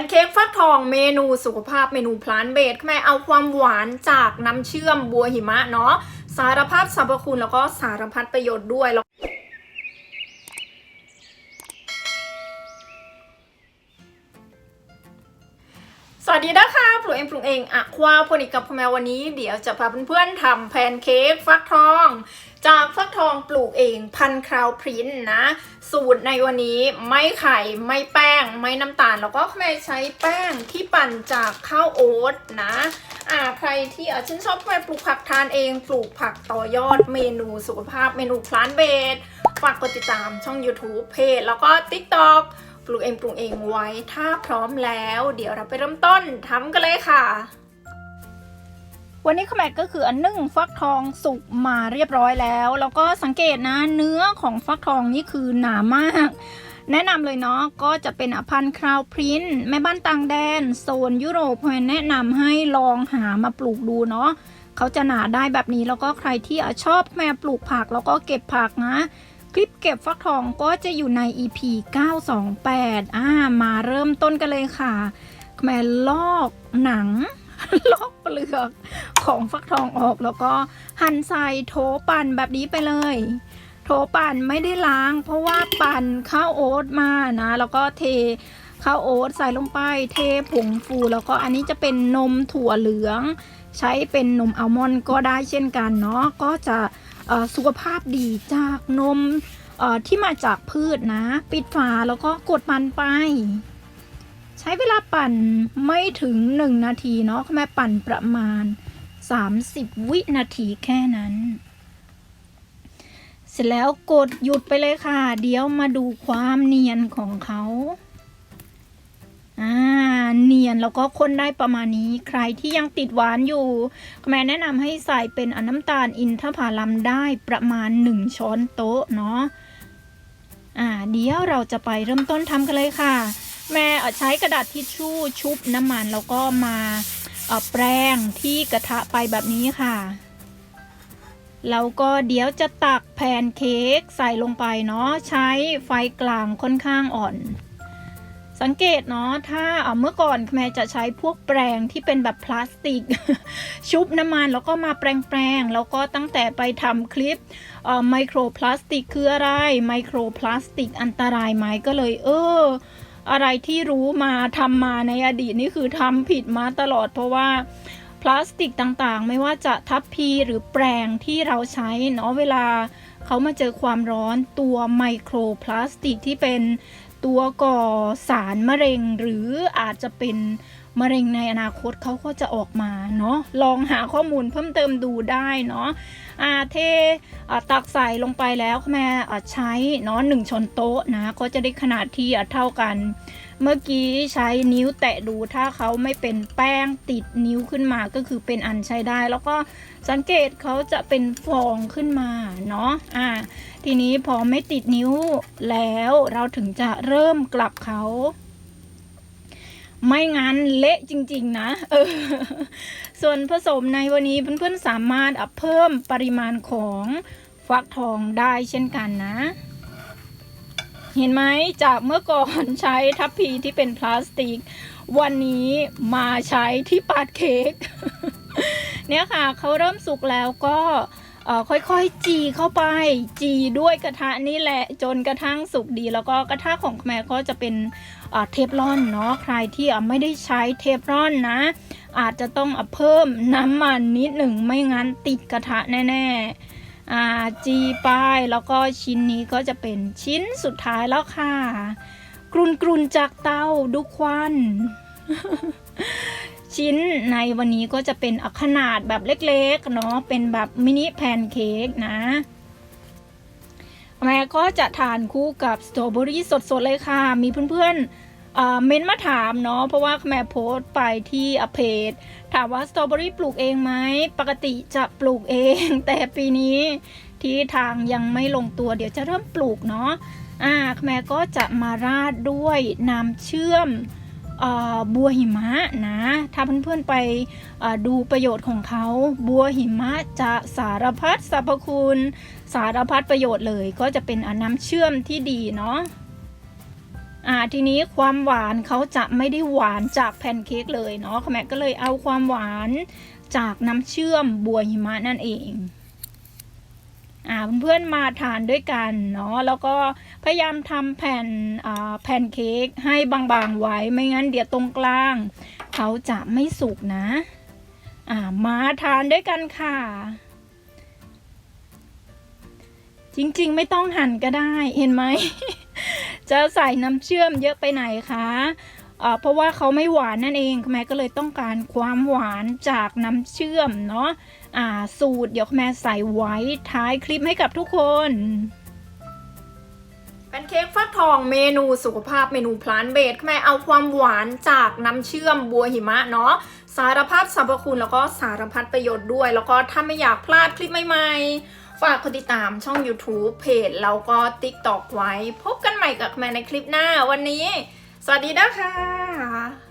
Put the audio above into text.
นเค้กฟักทองเมนูสุขภาพเมนูพลานเบสแม่เอาความหวานจากน้ำเชื่อมบัวหิมะเนาะสารพัดสรรพคุณแล้วก็สารพัดประโยชน์ด้วยแล้วสวัสดีนะคะ เองปลูกเองอะควาพนิกกับพ่อแม่วันนี้เดี๋ยวจะพาเพื่อนๆทำแพนเค้กฟักทอง จากฟักทองปลูกเองพันคราวพรินท์นะ สูตรในวันนี้ไม่ไข่ไม่แป้ง ไม่น้ำตาล แล้วก็แม่ใช้แป้งที่ปั่นจากข้าวโอ๊ตนะอ่าใครที่อาชื่นชอบแม่ปลูกผักทานเองปลูกผักต่อยอดเมนูสุขภาพเมนูพลานเบสฝากกดติดตามช่อง YouTube เพจแล้วก็ TikTok ปลูกเองปลูกเองไว้ถ้าพร้อมแล้ว เดี๋ยวเราไปเริ่มต้นทำกันเลยค่ะ วันนี้ขแมกก็คืออันนึ่งฟักทองสุกมาเรียบร้อยแล้ว แล้วก็สังเกตนะเนื้อของฟักทองนี่คือหนามากแนะนำเลยเนาะก็จะเป็นอพันธ์คราวพรินท์แม่บ้านต่างแดน โซนยุโรปแนะนำให้ลองหามาปลูกดูเนาะเขาจะหนาได้แบบนี้แล้วก็ใครที่ชอบแม่ปลูกผักแล้วก็เก็บผักนะ คลิปเก็บฟักทองก็จะอยู่ใน EP 928อ่ามาเริ่มต้นกันเลยค่ะแม่ลอกหนัง ลอกเปลือกของฟักทองออกแล้วก็หั่นใส่โถปั่นแบบนี้ไปเลย โถปั่นไม่ได้ล้าง เพราะว่าปั่นข้าวโอ๊ตมานะ แล้วก็เทข้าวโอ๊ตใส่ลงไป เทผงฟู แล้วก็อันนี้จะเป็นนมถั่วเหลือง ใช้เป็นนมอัลมอนด์ก็ได้เช่นกันเนาะก็จะ สุขภาพดีจากนมที่มาจากพืชนะ ปิดฝาแล้วก็กดมันไป ใช้เวลาปั่นไม่ถึง 1 นาทีเนาะแม่ปั่นประมาณ 30 วินาทีแค่นั้น เสร็จแล้วกดหยุดไปเลยค่ะ เดี๋ยวมาดูความเนียนของเขาอ่า แล้วก็คนได้ประมาณนี้ ใครที่ยังติดหวานอยู่แม่แนะนำให้ใส่เป็นน้ำตาลอินทผลัมได้ประมาณ 1 ช้อนโต๊ะเนาะอ่าเดี๋ยวเราจะไปเริ่มต้นทำกันเลยค่ะ แม่ใช้กระดาษทิชชู่ชุบน้ำมันแล้วก็มาอ่อแปรงที่กระทะไปแบบนี้ค่ะแล้วก็เดี๋ยวจะตักแพนเค้กใส่ลงไปเนาะใช้ไฟกลางค่อนข้างอ่อน สังเกตเนาะถ้าเอ่อเมื่อก่อนแม่จะใช้พวกแปรงที่เป็นแบบพลาสติก ชุบน้ำมันแล้วก็มาแปรงๆแล้วก็ตั้งแต่ไปทำคลิปไมโครพลาสติกคืออะไรไมโครพลาสติกอันตรายไหมก็เลย เออ อะไรที่รู้มาทำมาในอดีตนี่คือทำผิดมาตลอดเพราะว่าพลาสติกต่างๆ ไม่ว่าจะทัพพีหรือแปรงที่เราใช้เนาะเวลาเขามาเจอความร้อนตัวไมโครพลาสติกที่เป็น ตัวก่อสารมะเร็ง หรืออาจจะเป็น มะเร็งในอนาคตเขาก็จะออกมาเนาะลองหาข้อมูลเพิ่มเติมดูได้เนาะอาเทตักใส่ลงไปแล้วแม่ใช้เนาะหนึ่งช้อนโต๊ะนะก็จะได้ขนาดที่เท่ากัน เมื่อกี้ใช้นิ้วแตะดูถ้าเขาไม่เป็นแป้งติดนิ้วขึ้นมาก็คือเป็นอันใช้ได้ แล้วก็สังเกตเขาจะเป็นฟองขึ้นมาเนาะอ่าทีนี้พอไม่ติดนิ้วแล้วเราถึงจะเริ่มกลับเขา ไม่งั้นเละจริง ๆ นะเออส่วนผสมในวันนี้เพื่อนๆสามารถเพิ่มปริมาณของฟักทองได้เช่นกันนะ เห็นไหมจากเมื่อก่อนใช้ทัพพีที่เป็นพลาสติก วันนี้มาใช้ที่ปาดเค้กเนี่ยค่ะเขาเริ่มสุกแล้วก็ ค่อยๆ จีเข้าไป จีด้วยกระทะนี่แหละจนกระทั่งสุกดี แล้วก็กระทะของแม่ก็จะเป็นเทฟลอนเนาะใครที่ไม่ได้ใช้เทฟลอนนะ อาจจะต้องเพิ่มน้ำมันนิดหนึ่งไม่งั้นติดกระทะแน่ๆจีไปแล้วก็ชิ้นนี้ก็จะเป็นชิ้นสุดท้ายแล้วค่ะ กรุนกรุนๆจากเตาดูควัน ชิ้นในวันนี้ก็จะเป็นขนาดแบบเล็กๆเนาะเป็นแบบมินิแพนเค้กนะแม่ก็จะทานคู่กับสตรอเบอรี่สดๆเลยค่ะ มีเพื่อนๆเเม้นมาถามเนาะเพราะว่าแม่โพสต์ไปที่อเพจถามว่าสตรอเบอรี่ปลูกเองไหมปกติจะปลูกเอง แต่ปีนี้ที่ทางยังไม่ลงตัวเดี๋ยวจะเริ่มปลูกเนาะอ่าแม่ก็จะมาราดด้วยน้ำเชื่อม บัวหิมะนะ ถ้าเพื่อนๆไปดูประโยชน์ของเขา บัวหิมะจะสารพัดสรรพคุณ สารพัดประโยชน์เลย ก็จะเป็นน้ำเชื่อมที่ดีเนาะอ่าทีนี้ความหวานเขาจะไม่ได้หวานจากแพนเค้กเลยเนาะแม่ก็เลยเอาความหวานจากน้ำเชื่อมบัวหิมะนั่นเอง อ่าเพื่อนๆมาทานด้วยกันเนาะแล้วก็พยายามทำแผ่นอ่าแผ่นเค้กให้บางๆไว้ไม่งั้นเดี๋ยวตรงกลาง เขาจะไม่สุกนะอ่ามาทานด้วยกันค่ะ จริงๆไม่ต้องหั่นก็ได้เห็นไหม จะใส่น้ำเชื่อมเยอะไปไหนคะ เพราะว่าเขาไม่หวานนั่นเองแม่ก็เลยต้องการความหวานจากน้ำเชื่อมเนาะอ่าสูตรเดี๋ยวแม่ใส่ไว้ท้ายคลิปให้กับทุกคนแพนเค้กฟักทองเมนูสุขภาพเมนูพลานเบสแม่เอาความหวานจากน้ำเชื่อมบัวหิมะเนาะสารพัดสรรพคุณแล้วก็สารพัดประโยชน์ด้วย แล้วก็ถ้าไม่อยากพลาดคลิปใหม่ๆ ฝากกดติดตามช่อง YouTube เพจแล้วก็ TikTok ไว้ พบกันใหม่กับแม่ในคลิปหน้าวันนี้ สวัสดีนะคะ